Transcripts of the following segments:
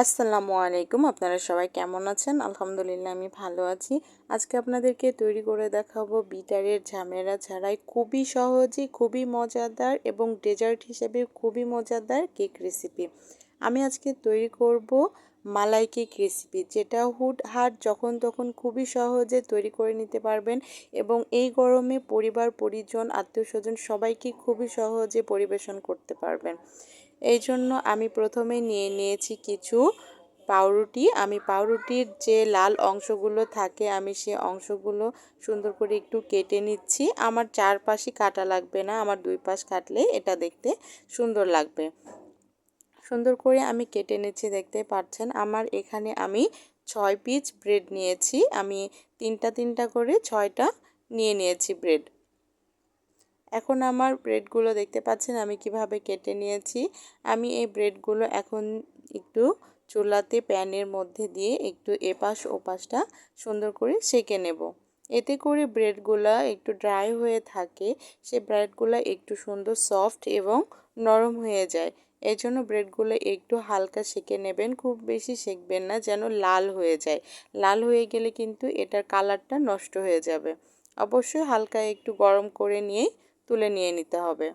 আসসালামু আলাইকুম। আপনারা সবাই কেমন আছেন? আলহামদুলিল্লাহ, আমি ভালো আছি। আজকে আপনাদেরকে তৈরি করে দেখাবো বিটারের ঝামেলা ছাড়াই খুবই সহজে, খুবই মজাদার এবং ডেজার্ট হিসেবে খুবই মজাদার কেক রেসিপি। আমি আজকে তৈরি করব মালাই কেক রেসিপি, যেটা হুট হাট যখন তখন খুবই সহজে তৈরি করে নিতে পারবেন এবং এই গরমে পরিবার, পরিজন আত্মীয় স্বজন সবাইকে খুবই সহজে পরিবেশন করতে পারবেন। এই জন্য আমি প্রথমে নিয়ে নিয়েছি কিছু পাউরুটি। আমি পাউরুটির যে লাল অংশগুলো থাকে, আমি সে অংশগুলো সুন্দর করে একটু কেটে নিচ্ছি। আমার চারপাশই কাটা লাগবে না, আমার দুই পাশ কাটলে এটা দেখতে সুন্দর লাগবে। সুন্দর করে আমি কেটে নিচ্ছি, দেখতে পাচ্ছেন। আমার এখানে আমি ছয় পিস ব্রেড নিয়েছি। আমি তিনটা তিনটা করে ছয়টা নিয়ে নিয়েছি ব্রেড। এখন আমার ব্রেডগুলো দেখতে পাচ্ছেন আমি কীভাবে কেটে নিয়েছি। আমি এই ব্রেডগুলো এখন একটু চুলাতে প্যানের মধ্যে দিয়ে একটু এপাশ ওপাশটা সুন্দর করে সেঁকে নেব। এতে করে ব্রেডগুলো একটু ড্রাই হয়ে থাকে, সে ব্রেডগুলো একটু সুন্দর সফট এবং নরম হয়ে যায়। এই জন্য ব্রেডগুলো একটু হালকা সেঁকে নেবেন, খুব বেশি সেঁকবেন না, যেন লাল হয়ে যায়। লাল হয়ে গেলে কিন্তু এটার কালারটা নষ্ট হয়ে যাবে। অবশ্যই হালকা একটু গরম করে নিয়ে তুলে নিয়ে নিতে হবে।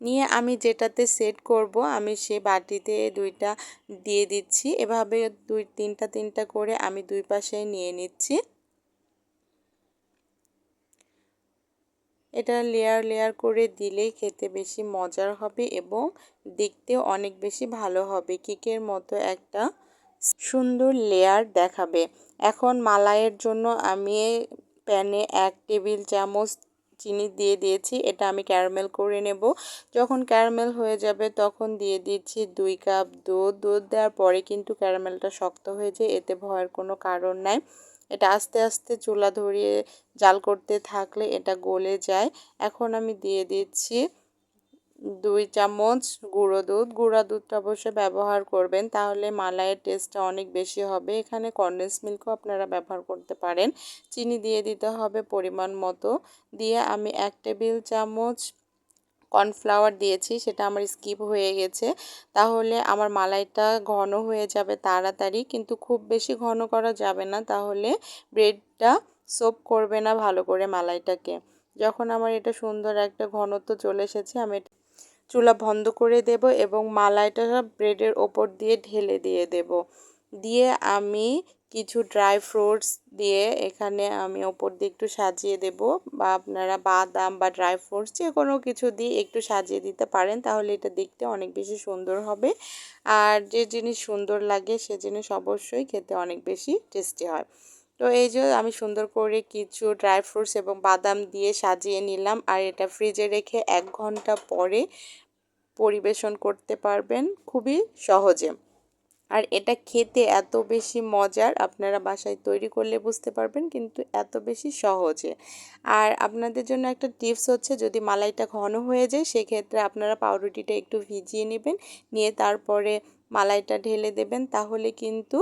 নিয়ে আমি যেটাতে সেট করব, আমি সে বাটিতে দুইটা দিয়ে দিচ্ছি। এভাবে দুই, তিনটা তিনটা করে আমি দুই পাশে নিয়ে নিচ্ছি। এটা লেয়ার লেয়ার করে দিলেই খেতে বেশি মজার হবে এবং দেখতেও অনেক বেশি ভালো হবে। কেকের মতো একটা সুন্দর লেয়ার দেখাবে। এখন মালাইয়ের জন্য আমি প্যানে এক টেবিল চামচ চিনি দিয়ে দিয়েছি, এটা আমি ক্যারামেল করে নেব। যখন ক্যারামেল হয়ে যাবে তখন দিয়ে দিচ্ছি দুই কাপ দুধ। দুধ দেওয়ার পরে কিন্তু ক্যারামেলটা শক্ত হয়ে যায় এতে ভয়ের কোনো কারণ নাই। এটা আস্তে আস্তে চুলা ধরিয়ে জাল করতে থাকলে এটা গলে যায়। এখন আমি দিয়ে দিচ্ছি দুই চামচ গুঁড়ো দুধ। গুঁড়া দুধটা অবশ্যই ব্যবহার করবেন, তাহলে মালাইয়ের টেস্টটা অনেক বেশি হবে। এখানে কন্ডেন্স মিল্কও আপনারা ব্যবহার করতে পারেন। চিনি দিয়ে দিতে হবে পরিমাণ মতো। দিয়ে আমি এক টেবিল চামচ কর্নফ্লাওয়ার দিয়েছি, সেটা আমার স্কিপ হয়ে গেছে। তাহলে আমার মালাইটা ঘন হয়ে যাবে তাড়াতাড়ি, কিন্তু খুব বেশি ঘন করা যাবে না। তাহলে ব্রেডটা সোপ করবে না ভালো করে মালাইটাকে। যখন আমার এটা সুন্দর একটা ঘনত্ব চলে এসেছে, আমি চুলা বন্ধ করে দেব এবং মালাইটা ব্রেডের ওপর দিয়ে ঢেলে দিয়ে দেব। দিয়ে আমি কিছু ড্রাই ফ্রুটস দিয়ে এখানে আমি ওপর দিয়ে একটু সাজিয়ে দেব বা আপনারা বাদাম বা ড্রাই ফ্রুটস যে কোনো কিছু দিয়ে একটু সাজিয়ে দিতে পারেন তাহলে এটা দেখতে অনেক বেশি সুন্দর হবে। আর যে জিনিস সুন্দর লাগে সে জিনিস অবশ্যই খেতে অনেক বেশি টেস্টি হয়। তো এই যে আমি সুন্দর করে কিছু ড্রাই ফ্রুটস এবং বাদাম দিয়ে সাজিয়ে নিলাম আর এটা ফ্রিজে রেখে এক ঘণ্টা পরে পরিবেশন করতে পারবেন খুবই সহজে। আর এটা খেতে এত বেশি মজার আপনারা বাসায় তৈরি করলে বুঝতে পারবেন কিন্তু এত বেশি সহজে। আর আপনাদের জন্য একটা টিপস হচ্ছে যদি মালাইটা ঘন হয়ে যায় সেক্ষেত্রে আপনারা পাউরুটিটা একটু ভিজিয়ে নেবেন, নিয়ে তারপরে মালাইটা ঢেলে দেবেন তাহলে কিন্তু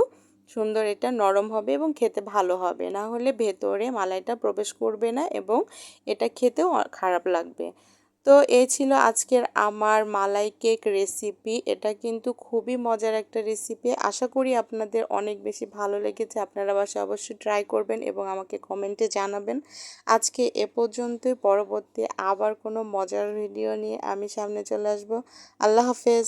সুন্দর এটা নরম হবে এবং খেতে ভালো হবে। না হলে ভেতরে মালাইটা প্রবেশ করবে না এবং এটা খেতেও খারাপ লাগবে। তো এই ছিল আজকের আমার মালাই কেক রেসিপি এটা কিন্তু খুবই মজার একটা রেসিপি আশা করি আপনাদের অনেক বেশি ভালো লেগেছে। আপনারা বাসা অবশ্যই ট্রাই করবেন এবং আমাকে কমেন্টে জানাবেন। আজকে এ পর্যন্তই। পরবর্তী আবার কোনো মজার ভিডিও নিয়ে আমি সামনে চলে আসব। আল্লাহ হাফেজ।